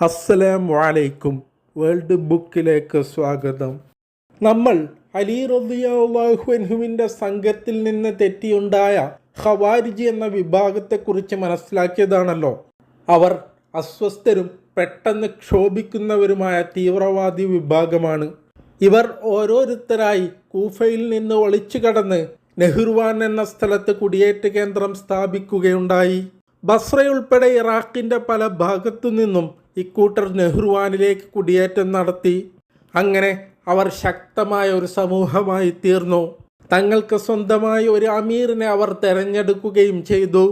അസ്സലാമു അലൈക്കും. വേൾഡ് ബുക്കിലേക്ക് സ്വാഗതം. നമ്മൾ അലി റബിയാഹുവിന്റെ സംഘത്തിൽ നിന്ന് തെറ്റിയുണ്ടായ ഖവാരിജി എന്ന വിഭാഗത്തെക്കുറിച്ച് മനസ്സിലാക്കിയതാണല്ലോ. അവർ അസ്വസ്ഥരും പെട്ടെന്ന് ക്ഷോഭിക്കുന്നവരുമായ തീവ്രവാദി വിഭാഗമാണ്. ഇവർ ഓരോരുത്തരായി കൂഫയിൽ നിന്ന് ഒളിച്ചു കടന്ന് നെഹ്റുവാൻ എന്ന സ്ഥലത്ത് കുടിയേറ്റ കേന്ദ്രം സ്ഥാപിക്കുകയുണ്ടായി. ബസ്രയുൾപ്പെടെ ഇറാഖിന്റെ പല ഭാഗത്തു നിന്നും ഇക്കൂട്ടർ നെഹ്റുവാനിലേക്ക് കുടിയേറ്റം നടത്തി. അങ്ങനെ അവർ ശക്തമായ ഒരു സമൂഹമായി തീർന്നു. തങ്ങൾക്ക് സ്വന്തമായ ഒരു അമീറിനെ അവർ തെരഞ്ഞെടുക്കുകയും ചെയ്തു.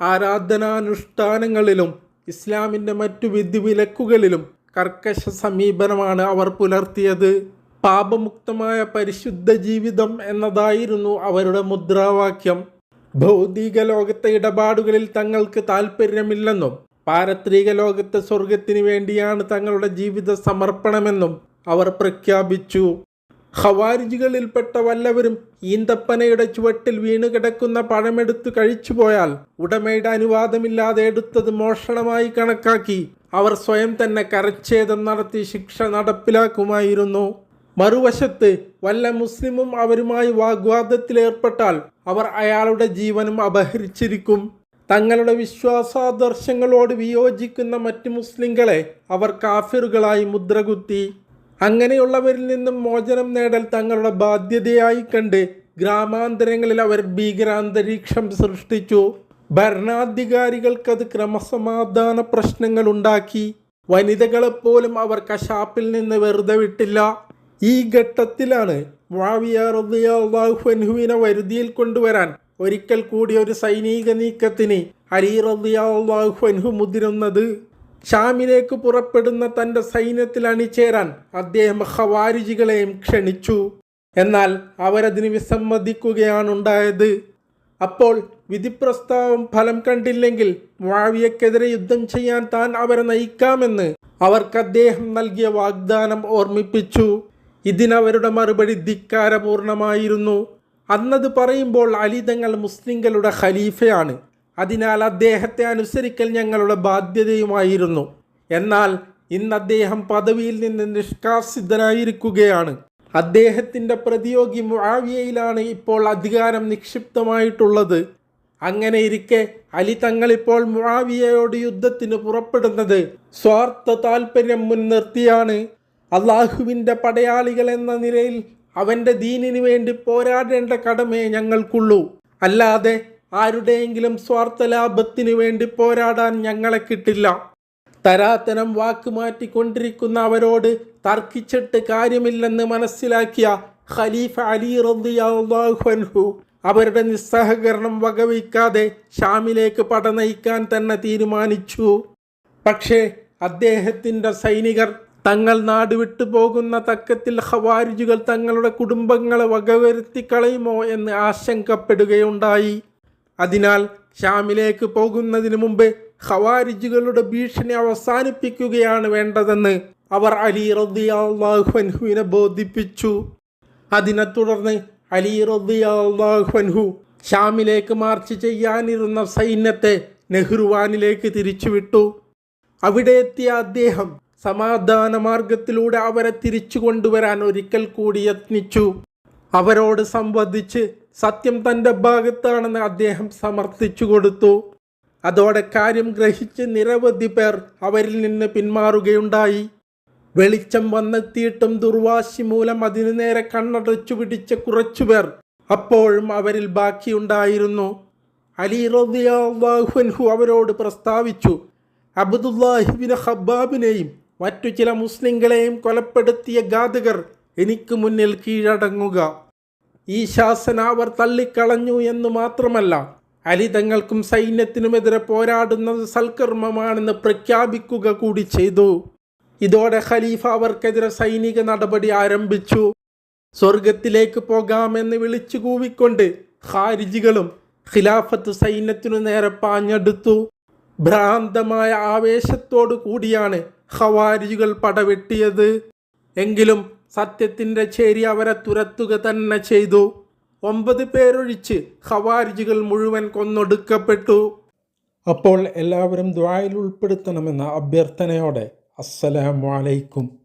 ആരാധനാനുഷ്ഠാനങ്ങളിലും ഇസ്ലാമിന്റെ മറ്റു വിധിവിലക്കുകളിലും കർക്കശ സമീപനമാണ് അവർ പുലർത്തിയത്. പാപമുക്തമായ പരിശുദ്ധ ജീവിതം എന്നതായിരുന്നു അവരുടെ മുദ്രാവാക്യം. ഭൗതിക ലോകത്തെ ഇടപാടുകളിൽ തങ്ങൾക്ക് താല്പര്യമില്ലെന്നും പാരത്രിക ലോകത്തെ സ്വർഗത്തിന് വേണ്ടിയാണ് തങ്ങളുടെ ജീവിത സമർപ്പണമെന്നും അവർ പ്രഖ്യാപിച്ചു. ഖവാരിജുകളിൽപ്പെട്ട വല്ലവരും ഈന്തപ്പനയുടെ ചുവട്ടിൽ വീണു കിടക്കുന്ന പഴമെടുത്ത് കഴിച്ചുപോയാൽ ഉടമയുടെ അനുവാദമില്ലാതെ എടുത്തത് മോഷണമായി കണക്കാക്കി അവർ സ്വയം തന്നെ കരച്ഛേദം നടത്തി ശിക്ഷ നടപ്പിലാക്കുമായിരുന്നു. മറുവശത്ത് വല്ല മുസ്ലിമും അവരുമായി വാഗ്വാദത്തിലേർപ്പെട്ടാൽ അവർ അയാളുടെ ജീവനും അപഹരിച്ചിരിക്കും. തങ്ങളുടെ വിശ്വാസാദർശങ്ങളോട് വിയോജിക്കുന്ന മറ്റ് മുസ്ലിങ്ങളെ അവർ കാഫിറുകളായി മുദ്രകുത്തി. അങ്ങനെയുള്ളവരിൽ നിന്നും മോചനം നേടൽ തങ്ങളുടെ ബാധ്യതയായി കണ്ട് ഗ്രാമാന്തരങ്ങളിൽ അവർ ഭീകരാന്തരീക്ഷം സൃഷ്ടിച്ചു. ഭരണാധികാരികൾക്കത് ക്രമസമാധാന പ്രശ്നങ്ങൾ ഉണ്ടാക്കി. വനിതകളെപ്പോലും അവർ കശാപ്പിൽ നിന്ന് വെറുതെ വിട്ടില്ല. ഈ ഘട്ടത്തിലാണ് മുവിനെ വരുതിയിൽ കൊണ്ടുവരാൻ ഒരിക്കൽ കൂടി ഒരു സൈനിക നീക്കത്തിന് അലി അൻഹു ഷാമിലേക്ക് പുറപ്പെടുന്ന തന്റെ സൈന്യത്തിൽ അണിചേരാൻ അദ്ദേഹം ഖവാരിജികളെയും ക്ഷണിച്ചു. എന്നാൽ അവരതിന് വിസമ്മതിക്കുകയാണുണ്ടായത്. അപ്പോൾ വിധിപ്രസ്താവം ഫലം കണ്ടില്ലെങ്കിൽ മുവിയക്കെതിരെ യുദ്ധം ചെയ്യാൻ താൻ അവരെ നയിക്കാമെന്ന് അവർക്ക് അദ്ദേഹം നൽകിയ വാഗ്ദാനം ഓർമ്മിപ്പിച്ചു. ഇതിനവരുടെ മറുപടി ധിക്കാരപൂർണമായിരുന്നു. അന്നത് പറയുമ്പോൾ അലി തങ്ങൾ മുസ്ലിങ്ങളുടെ ഖലീഫയാണ്. അതിനാൽ അദ്ദേഹത്തെ അനുസരിക്കൽ ഞങ്ങളുടെ ബാധ്യതയുമായിരുന്നു. എന്നാൽ ഇന്ന് അദ്ദേഹം പദവിയിൽ നിന്ന് നിഷ്കാസിതനായിരിക്കുകയാണ്. അദ്ദേഹത്തിന്റെ പ്രതിയോഗി മുഴാവിയയിലാണ് ഇപ്പോൾ അധികാരം നിക്ഷിപ്തമായിട്ടുള്ളത്. അങ്ങനെ ഇരിക്കെ അലി തങ്ങളിപ്പോൾ മുആവിയയോട് യുദ്ധത്തിന് പുറപ്പെടുന്നത് സ്വാർത്ഥ താല്പര്യം മുൻനിർത്തിയാണ്. അള്ളാഹുവിന്റെ പടയാളികൾ എന്ന നിലയിൽ അവന്റെ ദീനിന് വേണ്ടി പോരാടേണ്ട കടമേ ഞങ്ങൾക്കുള്ളൂ. അല്ലാതെ ആരുടെയെങ്കിലും സ്വാർത്ഥ ലാഭത്തിനു വേണ്ടി പോരാടാൻ ഞങ്ങളെ കിട്ടില്ല. തരാതരം വാക്കുമാറ്റിക്കൊണ്ടിരിക്കുന്ന അവരോട് തർക്കിച്ചിട്ട് കാര്യമില്ലെന്ന് മനസ്സിലാക്കിയ ഖലീഫ അലി റദ്ദിയാഹു അവരുടെ നിസ്സഹകരണം വകവയ്ക്കാതെ ഷാമിലേക്ക് പടനയിക്കാൻ തന്നെ തീരുമാനിച്ചു. പക്ഷേ അദ്ദേഹത്തിന്റെ സൈനികർ തങ്ങൾ നാട് വിട്ടു പോകുന്ന തക്കത്തിൽ ഹവാരിജുകൾ തങ്ങളുടെ കുടുംബങ്ങളെ വകവരുത്തി കളയുമോ എന്ന് ആശങ്കപ്പെടുകയുണ്ടായി. അതിനാൽ ഷാമിലേക്ക് പോകുന്നതിന് മുമ്പ് ഹവാരിജുകളുടെ ഭീഷണി അവസാനിപ്പിക്കുകയാണ് വേണ്ടതെന്ന് അവർ അലി റദ്ദിയാഹുവിനെ ബോധിപ്പിച്ചു. അതിനെ തുടർന്ന് അലി റദ്ദിയാഹുഹു ഷാമിലേക്ക് മാർച്ച് ചെയ്യാനിരുന്ന സൈന്യത്തെ നെഹ്റുവാനിലേക്ക് തിരിച്ചുവിട്ടു. അവിടെ എത്തിയ അദ്ദേഹം സമാധാന മാർഗത്തിലൂടെ അവരെ തിരിച്ചു കൊണ്ടുവരാൻ ഒരിക്കൽ കൂടി യത്നിച്ചു. അവരോട് സംവദിച്ച് സത്യം തന്റെ ഭാഗത്താണെന്ന് അദ്ദേഹം സമർത്ഥിച്ചു കൊടുത്തു. അതോടെ കാര്യം ഗ്രഹിച്ച് നിരവധി പേർ അവരിൽ നിന്ന് പിന്മാറുകയുണ്ടായി. വെളിച്ചം വന്നെത്തിയിട്ടും ദുർവാശി മൂലം അതിനു നേരെ കണ്ണടച്ചു പിടിച്ച കുറച്ചുപേർ അപ്പോഴും അവരിൽ ബാക്കിയുണ്ടായിരുന്നു. അലി റദിയാഹുൻഹു അവരോട് പ്രസ്താവിച്ചു അബ്ദുല്ലാഹിബിന് ഹബ്ബാബിനെയും മറ്റു ചില മുസ്ലിങ്ങളെയും കൊലപ്പെടുത്തിയ ഘാതകർ എനിക്ക് മുന്നിൽ കീഴടങ്ങുക. ഈ ശാസന അവർ തള്ളിക്കളഞ്ഞു എന്ന് മാത്രമല്ല അലി തങ്ങൾക്കും സൈന്യത്തിനുമെതിരെ പോരാടുന്നത് സൽക്കർമ്മമാണെന്ന് പ്രഖ്യാപിക്കുക കൂടി ചെയ്തു. ഇതോടെ ഖലീഫ അവർക്കെതിരെ സൈനിക നടപടി ആരംഭിച്ചു. സ്വർഗത്തിലേക്ക് പോകാമെന്ന് വിളിച്ചു കൂവിക്കൊണ്ട് ഖാരിജികളും ഖിലാഫത്ത് സൈന്യത്തിനു നേരെ പാഞ്ഞെടുത്തു. ഭ്രാന്തമായ ആവേശത്തോടു കൂടിയാണ് ഖവാരിജുകൾ പടവെട്ടിയത്. എങ്കിലും സത്യത്തിന്റെ ചേരി അവരെ തുരത്തുക തന്നെ ചെയ്തു. ഒമ്പത് പേരൊഴിച്ച് ഖവാരിജുകൾ മുഴുവൻ കൊന്നൊടുക്കപ്പെട്ടു. അപ്പോൾ എല്ലാവരും ദ്വായിൽ ഉൾപ്പെടുത്തണമെന്ന അഭ്യർത്ഥനയോടെ അസ്സലാമു അലൈക്കും.